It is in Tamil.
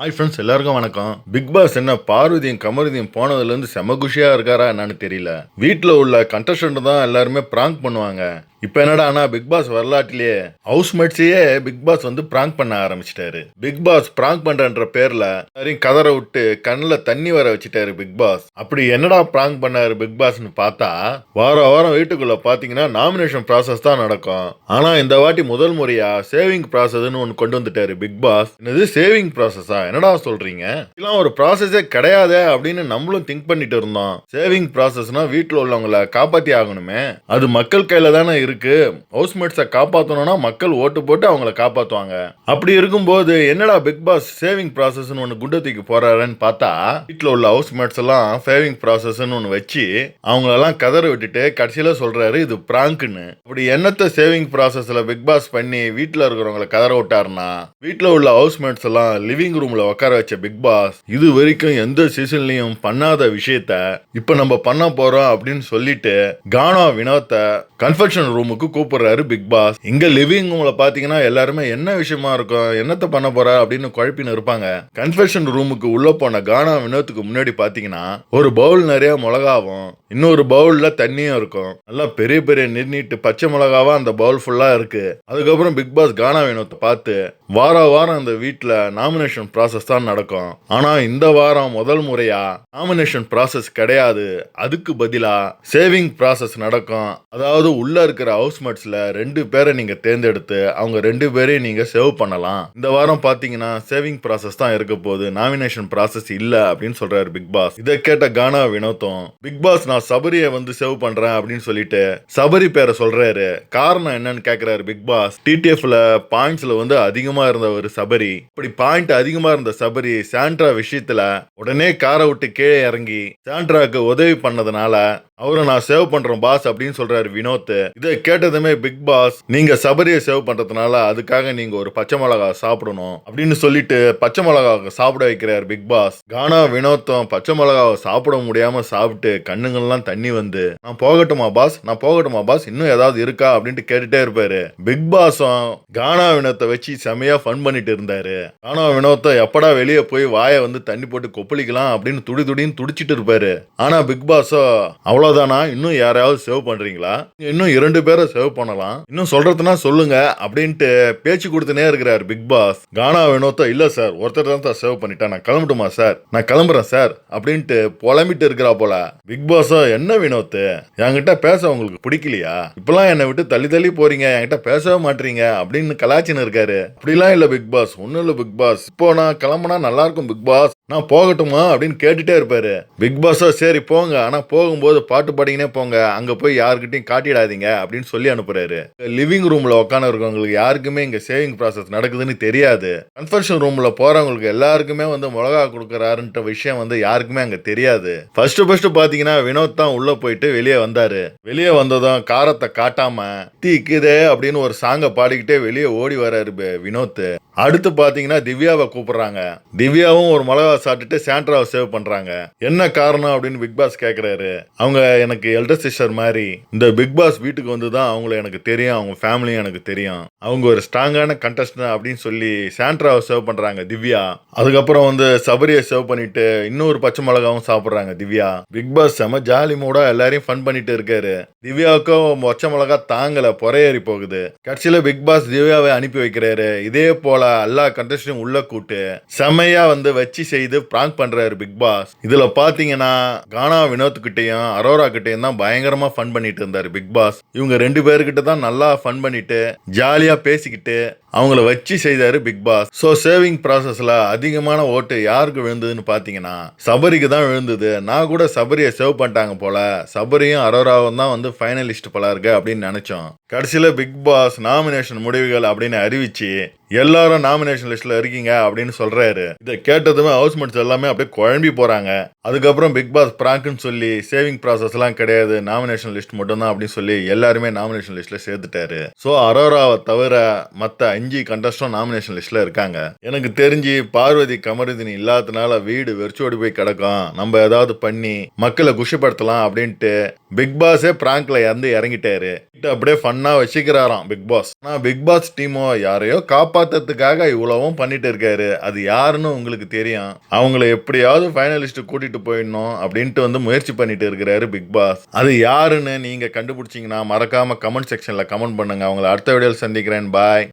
ஹாய் ஃப்ரெண்ட்ஸ் எல்லாருக்கும் வணக்கம். பிக் பாஸ் என்ன பார்வதியும் கமருதியும் போனதுலேருந்து செம குஷியாக இருக்காரா என்னன்னு தெரியல. வீட்டில் உள்ள கண்டஸ்டன்ட் தான் எல்லாருமே ப்ராங்க் பண்ணுவாங்க. இப்போ என்னடானா பிக் பாஸ் வரலாற்றிலேயே ஹவுஸ் மேட்ஸையே பிக் பாஸ் வந்து ப்ராங்க் பண்ண ஆரம்பிச்சிட்டாரு. பிக் பாஸ் ப்ராங்க் பண்றன்ற பேர்ல எல்லாரையும் கதற விட்டு கண்ணில் தண்ணி வர வச்சுட்டாரு பிக் பாஸ் அப்படி என்னடா ப்ராங்க் பண்ணாரு பிக் பாஸ்னு பார்த்தா வாரம் வாரம் வீட்டுக்குள்ள பாத்தீங்கன்னா நாமினேஷன் ப்ராசஸ் தான் நடக்கும். ஆனா இந்த வாட்டி முதல் முறையா சேவிங் ப்ராசஸ்னு ஒன்று கொண்டு வந்துட்டாரு பிக் பாஸ் என்னது சேவிங் ப்ராசஸா என்னடா சொல்றீங்க? இதெல்லாம் ஒரு ப்ராசஸே கிடையாதே அப்படின்னு நம்மளும் திங்க் பண்ணிட்டு இருந்தோம். சேவிங் ப்ராசஸ்னா வீட்டில் உள்ளவங்கள காப்பாத்தி ஆகணுமே. அது மக்கள் கையில தானே இருக்கு. ஹவுஸ்மேட்ஸை காப்பாற்றணும்னா மக்கள் ஓட்டு போட்டு அவங்கள காப்பாற்றுவாங்க அப்படி இருக்கும்போது என்னடா பிக் பாஸ் சேவிங் ப்ராசஸ்னு ஒன்று குண்டை தூக்கி போறாருன்னு பார்த்தா வீட்டில் உள்ள ஹவுஸ்மேட்ஸ் எல்லாம் சேவிங் ப்ராசஸ்ன்னு ஒன்று வச்சு அவங்களெல்லாம் கதற விட்டுட்டு கடைசியில் சொல்றாரு இது பிராங்க்னு அப்படி என்னத்தை சேவிங் ப்ராசஸ்ல பிக் பாஸ் பண்ணி வீட்டில் இருக்கிறவங்கள கதற விட்டாருன்னா வீட்டில் உள்ள ஹவுஸ்மேட்ஸ் எல்லாம் லிவிங் ரூம்ல உட்கார வச்ச பிக் பாஸ் இது வரைக்கும் எந்த சீசன்லயும் பண்ணாத விஷயத்த இப்போ நம்ம பண்ண போறோம் அப்படின்னு சொல்லிட்டு கானா வினோத்தை கன்ஃபெக்ஷன் ரூமுக்கு கூப்பிடுறாரு பிக் பாஸ் இங்க லிவிங் ரூம்ல பாத்தீங்கன்னா எல்லாருமே என்ன விஷயமா இருக்கும் என்னத்த பண்ண போற அப்படின்னு குழப்பின்னு இருப்பாங்க. கன்ஃபெக்ஷன் ரூமுக்கு உள்ள போன கானா வினோத்துக்கு முன்னாடி பாத்தீங்கன்னா ஒரு பவுல் நிறைய மிளகாவும் இன்னொரு பவுல்ல தண்ணியும் இருக்கும். நல்லா பெரிய பெரிய நிர்ணீட்டு பச்சை மிளகாவா அந்த பவுல் ஃபுல்லா இருக்கு. அதுக்கப்புறம் பிக் பாஸ் கானா வினோத்தை பார்த்து வார வாரம் அந்த வீட்டில் நாமினேஷன் ப்ராசஸ் தான் நடக்கும். ஆனா இந்த வாரம் முதல் முறையா நாமினேஷன் ப்ராசஸ் கிடையாது. அதுக்கு பதிலா சேவிங் ப்ராசஸ் நடக்கும். அதாவது உள்ள இருக்கிற ஹவுஸ்மேட்ஸ்ல ரெண்டு பேரை நீங்க தேர்ந்தெடுத்து அவங்க ரெண்டு பேரையும் நீங்க சேவ் பண்ணலாம். இந்த வாரம் பாத்தீங்கன்னா சேவிங் ப்ராசஸ் தான் இருக்க போகுது. நாமினேஷன் ப்ராசஸ் இல்ல அப்படின்னு சொல்றாரு பிக் பாஸ் இதை கேட்ட கானா வினோத்தும் பிக் பாஸ் நான் சபரியை வந்து சேவ் பண்றேன் அப்படின்னு சொல்லிட்டு சபரி பேரை சொல்றாரு. காரணம் என்னன்னு கேட்குறாரு பிக் பாஸ் டிடிஎஃப்ல பாயிண்ட்ஸ்ல வந்து அதிகமா இருந்தவர் சபரி. இப்படி பாயிண்ட் அதிகமா இருந்த சபரி சாண்ட்ரா விஷயத்துல உடனே காரை விட்டு கீழே இறங்கி சாண்ட்ராக்கு உதவி பண்ணதுனால அவரை நான் சேவ் பண்ணுறேன் பாஸ் அப்படின்னு சொல்றாரு வினோத் இதை கேட்டதுமே பிக் பாஸ் நீங்க சபரியை சேவ் பண்றதுனால அதுக்காக நீங்க ஒரு பச்சை மிளகா சாப்பிடணும் அப்படின்னு சொல்லிட்டு பச்சை மிளகாவை சாப்பிட வைக்கிறார் பிக் பாஸ் கானா வினோத்தம் பச்சை மிளகாவை சாப்பிட முடியாம சாப்பிட்டு கண்ணுங்கள்லாம் தண்ணி வந்து நான் போகட்டுமா பாஸ் நான் போகட்டுமா பாஸ் இன்னும் ஏதாவது இருக்கா? அப்படின்ட்டு கேட்டுட்டே இருப்பாரு. பிக் பாஸும் கானா வினோத்தை வச்சு செமையா ஃபன் பண்ணிட்டு இருந்தாரு. கானா வினோத்தை எப்படா வெளியே போய் வாயை வந்து தண்ணி போட்டு கொப்பளிக்கலாம் அப்படின்னு துடி துடின்னு துடிச்சிட்டு இருப்பாரு. ஆனா பிக் பாஸோ அவ்வளவுதானா? இன்னும் யாரையாவது சேவ் பண்றீங்களா? இன்னும் இரண்டு பேர் சேவ் பண்ணலாம். இன்னும் சொல்றதுனா சொல்லுங்க அப்படின்ட்டு பேச்சு கொடுத்துனே இருக்கிறார் பிக் பாஸ் கானா வினோத்தா இல்ல சார் ஒருத்தர் தான் சார் சேவ் பண்ணிட்டேன் நான் கிளம்பட்டுமா சார் நான் கிளம்புறேன் சார் அப்படின்ட்டு புலம்பிட்டு இருக்கிறா போல. பிக் பாஸோ என்ன வினோத்து? என்கிட்ட பேச உங்களுக்கு பிடிக்கலையா? இப்பெல்லாம் என்னை விட்டு தள்ளி தள்ளி போறீங்க என்கிட்ட பேசவே மாட்டீங்க அப்படின்னு கலாச்சின்னு இருக்காரு. அப்படிலாம் இல்ல பிக் பாஸ் ஒன்னும் இல்ல பிக் பாஸ் இப்போ நான் கிளம்புனா நல்லா இருக்கும் பிக் பாஸ் நான் போகட்டுமா அப்படின்னு கேட்டுட்டே இருப்பாரு. பிக் பாஸோ சரி போங்க ஆனா போகும்போது பாட்டு பாடிங்கன்னே போங்க. அங்க போய் யாருக்கிட்டையும் காட்டிடாதீங்க அப்படின்னு சொல்லி அனுப்புறாரு. லிவிங் ரூம்ல உட்காந்துருக்கவங்களுக்கு யாருக்குமே இங்க சேவிங் ப்ராசஸ் நடக்குதுன்னு தெரியாது. கன்ஃபர்ஷன் ரூம்ல போறவங்களுக்கு எல்லாருக்குமே வந்து மிளகா கொடுக்குறாருன்ற விஷயம் வந்து யாருக்குமே அங்க தெரியாது. ஃபர்ஸ்ட் ஃபர்ஸ்ட் பாத்தீங்கன்னா வினோத் தான் உள்ள போயிட்டு வெளியே வந்தாரு. வெளியே வந்ததும் காரத்தை காட்டாம தீக்குதே அப்படின்னு ஒரு சாங்கை பாடிக்கிட்டே வெளியே ஓடி வராரு வினோத். அடுத்து பாத்தீங்கன்னா திவ்யாவை கூப்பிடுறாங்க. திவ்யாவும் ஒரு மிளகா சாப்பிட்டுட்டு சாண்ட்ராவை சேவ் பண்றாங்க. என்ன காரணம் அப்படின்னு பிக் பாஸ் கேக்குறாரு. அவங்க எனக்கு எல்டர் சிஸ்டர் மாதிரி இந்த பிக் பாஸ் வீட்டுக்கு வந்து தான் அவங்கள எனக்கு தெரியும் அவங்க ஃபேமிலியும் எனக்கு தெரியும். அவங்க ஒரு ஸ்ட்ராங்கான கண்டஸ்டன் அப்படின்னு சொல்லி சாண்ட்ராவை சேவ் பண்றாங்க திவ்யா. அதுக்கப்புறம் வந்து சபரியை சேவ் பண்ணிட்டு இன்னொரு பச்சை மிளகாவும் சாப்பிடுறாங்க திவ்யா. பிக் பாஸ் செம ஜாலி மூடா எல்லாரையும் ஃபன் பண்ணிட்டு இருக்காரு. திவ்யாவுக்கும் பச்சை மிளகா தாங்கல பொறையேறி போகுது. கடைசியில பிக் பாஸ் திவ்யாவை அனுப்பி வைக்கிறாரு. இதே போல எல்லா கண்டஸ்டும் உள்ள கூட்டு செமையா வந்து வச்சு செய்து பிராங்க் பண்றாரு பிக் பாஸ் இதுல பாத்தீங்கன்னா கானா வினோத் கிட்டையும் அரோரா கிட்டையும் தான் பயங்கரமா ஃபன் பண்ணிட்டு இருந்தாரு பிக் பாஸ் இவங்க ரெண்டு பேர்கிட்ட தான் நல்லா ஃபன் பண்ணிட்டு ஜாலியா பேசிக்கிட்டு அவங்கள வச்சு செய்தாரு பிக் பாஸ் ஸோ சேவிங் ப்ராசஸில் அதிகமான ஓட்டு யாருக்கு விழுந்ததுன்னு பார்த்தீங்கன்னா சபரிக்கு தான் விழுந்தது. நான் கூட சபரியை சேவ் பண்ணிட்டாங்க போல. சபரியும் அரோராவும் தான் வந்து ஃபைனலிஸ்ட் போல இருக்கு அப்படின்னு நினைச்சோம். கடைசியில் பிக் பாஸ் நாமினேஷன் முடிவுகள் அப்படின்னு அறிவிச்சு எல்லாரும் நாமினேஷன் லிஸ்ட்ல இருக்கீங்க அப்படின்னு சொல்றாரு. இதை கேட்டதுமே ஹவுஸ்மேட்ஸ் எல்லாமே அப்படியே குழம்பி போறாங்க. அதுக்கப்புறம் பிக் பாஸ் பிராங்க்னு சொல்லி சேவிங் ப்ராசஸ் எல்லாம் கிடையாது நாமினேஷன் லிஸ்ட் மட்டும் தான் அப்படின்னு சொல்லி எல்லாருமே நாமினேஷன் லிஸ்ட்ல சேர்த்துட்டாரு. ஸோ அரோராவை தவிர மற்ற அஞ்சு கண்டஸ்டும் நாமினேஷன் லிஸ்ட்டில் இருக்காங்க. எனக்கு தெரிஞ்சு பார்வதி கமருதினி இல்லாதனால வீடு வெறிச்சோடி போய் கிடக்கும். நம்ம ஏதாவது பண்ணி மக்களை குஷிப்படுத்தலாம் அப்படின்ட்டு பிக் பாஸே பிராங்க்ல இறந்து இறங்கிட்டாரு. அப்படியே ஃபன்னா வச்சுக்கிறாராம் பிக் பாஸ். ஆனா பிக் பாஸ் டீமோ யாரையோ காப்பாத்துறதுக்காக இவ்வளவும் பண்ணிட்டு இருக்காரு. அது யாருன்னு உங்களுக்கு தெரியும். அவங்கள எப்படியாவது ஃபைனலிஸ்ட் கூட்டிட்டு போயிடணும் அப்படின்ட்டு வந்து முயற்சி பண்ணிட்டு இருக்கிறாரு பிக் பாஸ். அது யாருன்னு நீங்க கண்டுபிடிச்சீங்கன்னா மறக்காம கமெண்ட் செக்ஷன்ல கமெண்ட் பண்ணுங்க. அவங்கள அடுத்த வீடியோவில் சந்திக்கிறேன். பாய்